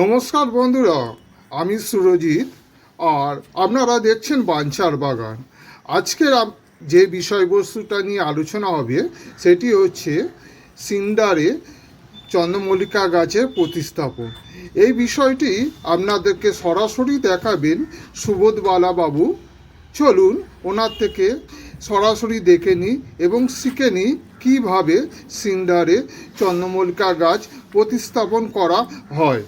নমস্কার বন্ধুরা, আমি সুরজিৎ আর আপনারা দেখছেন বাঞ্চার বাগান। আজকের যে বিষয়বস্তুটা নিয়ে আলোচনা হবে, সেটি হচ্ছে সিন্ডারে চন্দ্রমল্লিকা গাছের প্রতিস্থাপন। এই বিষয়টি আপনাদেরকে সরাসরি দেখাবেন সুবোধবালা বাবু চলুন ওনার থেকে সরাসরি দেখে নিই এবং শিখে নিই কীভাবে সিন্ডারে চন্দ্রমল্লিকা গাছ প্রতিস্থাপন করা হয়।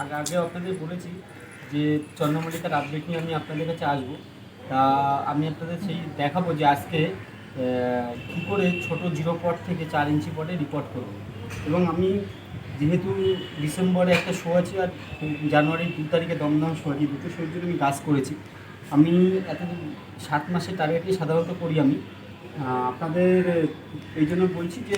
আগে আগে আপনাদের বলেছি যে চন্দ্রমল্লিকার আপডেট নিয়ে আমি আপনাদের কাছে আসব। তা আমি আপনাদের সেই দেখাবো যে আজকে কী করে ছোট জিরো পট থেকে চার ইঞ্চি পটে রিপোর্ট করব। এবং আমি যেহেতু ডিসেম্বরে একটা শো আছে আর জানুয়ারির দু তারিখে দমদম শো আছে দুটো শোর জন্য আমি কাজ করেছি। আমি এত সাত মাসের টার্গেটই সাধারণত করি আমি। আপনাদের, এই জন্য বলছি যে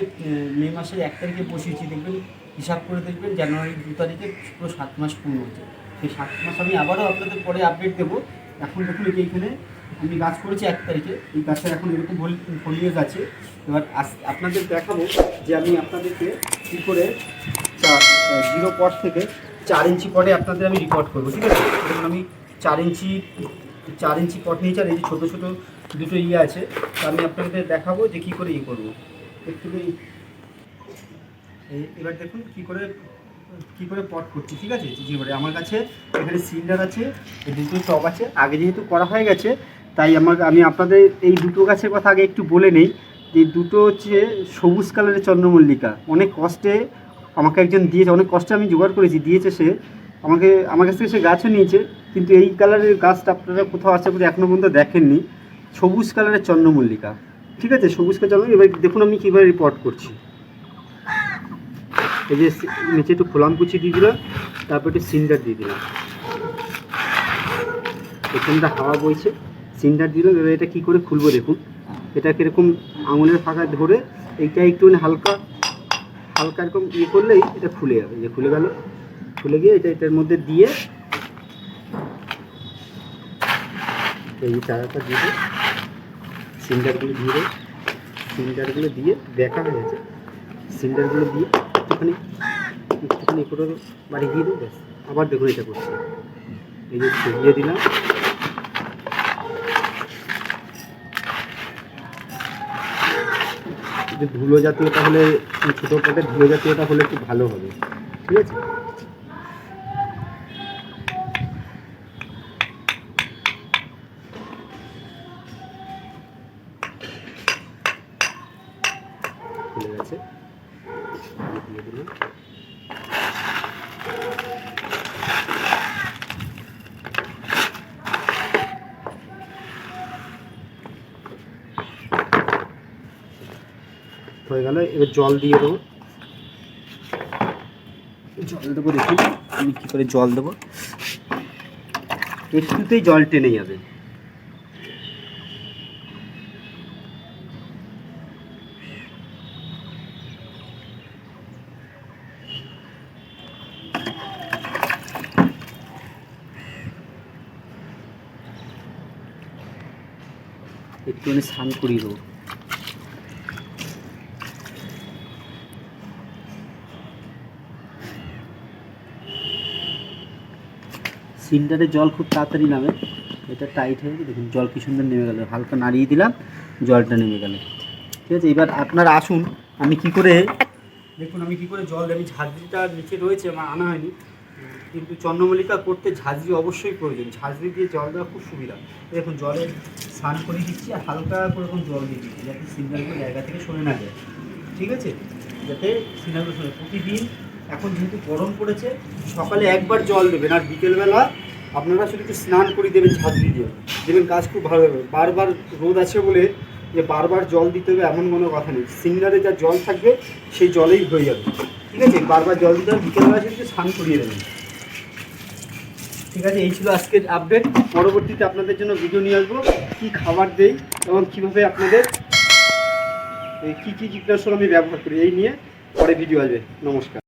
মে মাসের এক তারিখে বসিয়েছি। দেখবেন হিসাব করে দেখবেন জানুয়ারির দু তারিখে পুরো সাত মাস পূর্ণ হচ্ছে। সেই সাত মাস আমি আবারও আপনাদের পরে আপডেট দেবো। এখন দেখুন এইখানে আমি গাছ করেছি এক তারিখে। এই গাছের এখন এরকম ফলিয়েজ আছে। এবার আপনাদের দেখাবো যে আমি আপনাদেরকে কী করে জিরো পট থেকে চার ইঞ্চি পটে আপনাদের আমি রিপোর্ট করব, ঠিক আছে? দেখুন আমি চার ইঞ্চি চার ইঞ্চি পট নিয়েছি আর এই যে ছোটো ছোটো দুটো ইয়ে আছে। তো আমি আপনাদের দেখাবো যে কী করে ইয়ে করব। একটু এবার দেখুন কী করে কী করে পট করছি, ঠিক আছে? এবারে আমার কাছে এখানে সিলিন্ডার আছে দুটো টব আছে। আগে যেহেতু করা হয়ে গেছে, তাই আমার, আমি আপনাদের এই দুটো গাছের কথা আগে একটু বলে নেই। যে দুটো হচ্ছে সবুজ কালারের চন্দ্রমল্লিকা। অনেক কষ্টে আমাকে একজন দিয়েছে, অনেক কষ্টে আমি জোগাড় করেছি, দিয়েছে সে। আমাকে, আমার কাছ থেকে সে গাছও নিয়েছে, কিন্তু এই কালারের গাছটা আপনারা কোথাও আশা করি এখনও পর্যন্ত দেখেননি। সবুজ কালারের চন্দ্রমল্লিকা। ঠিক আছে? সবুজ কালার এবার দেখুন আমি কীভাবে রিপোর্ট করছি। এই যে নিচে একটু খোলাম কুচি দিয়ে দিলাম, তারপর একটু সিন্ডার দিয়ে দিলাম। এখানটা হাওয়া বইছে, সিন্ডার দিলাম, এবার এটা কী করে খুলবো দেখুন। এটা কীরকম আঙুলের ফাঁকা ধরে, এইটা একটু হালকা হালকা এরকম ইয়ে করলেই এটা খুলে যাবে। যে খুলে গেল, খুলে গিয়ে এটা এটার মধ্যে দিয়ে এই চারাটা দিয়ে। সিন্ডারগুলো দিয়ে দেয় সিন্ডারগুলো দিয়ে দেখা হয়ে গেছে। সিন্ডারগুলো দিয়ে একটুখানি একটুখানি করে বাড়ি দিয়ে দেবো, ব্যাস। আবার দেখুন এটা করছি। এই যে ছড়িয়ে দিলাম। যে ধুলো জাতীয়টা হলে ছোটো পটে ধুলো জাতীয়টা হলে একটু ভালো হবে। ঠিক আছে? খুলে গেছে। হয়ে গেল, এবার জল দিয়ে দেবো। জল দেবো দেখি, আমি কী করে জল দেবো? একটুতেই জল টেনে যাবে। একটুখানি স্নান করিয়ে দেবো। সিলিন্ডারে জল খুব তাড়াতাড়ি নামে, এটা টাইট হয়ে দেখুন জল কি সুন্দর নেমে গেল। হালকা নাড়িয়ে দিলাম, জলটা নেমে গেল। ঠিক আছে, এবার আপনারা আসুন, আমি কি করে দেখুন, আমি কি করে জল, আমি ঝাঁঝরিটা নিচে রয়েছে, আমার আনা হয়নি। কিন্তু চন্দ্রমল্লিকা করতে ঝাঁঝরি অবশ্যই প্রয়োজন। ঝাঁঝরি দিয়ে জল দেওয়া খুব সুবিধা। দেখুন, জলে স্নান করে দিচ্ছি আর হালকা করে এরকম জল দিয়ে দিচ্ছি যাতে সিগন্যালগুলো জায়গা থেকে সরে না যায়। ঠিক আছে? যাতে সিগন্যালগুলো সরে। প্রতিদিন এখন যেহেতু গরম পড়েছে, সকালে একবার জল দেবেন আর বিকেলবেলা আপনারা শুধু একটু স্নান করে দেবেন ঝাঁঝরি দিয়ে। দেবেন গাছ খুব ভালো হবে। বারবার রোদ আছে বলে যে বারবার জল দিতে হবে এমন কোনো কথা নেই। সিগনারে যা জল থাকবে, সেই জলেই হয়ে যাবে। ঠিক আছে? বারবার জল দিতে হবে, বিকেলবেলা শুধু স্নান করিয়ে দেবেন। ঠিক আছে, এই ছিল আজকের আপডেট পরবর্তীতে আপনাদের জন্য ভিডিও নিয়ে আসব। কী খাবার দেই এবং কীভাবে আপনাদের কী কী কীটনাশক আমি ব্যবহার করি, এই নিয়ে পরে ভিডিও আসবে। নমস্কার।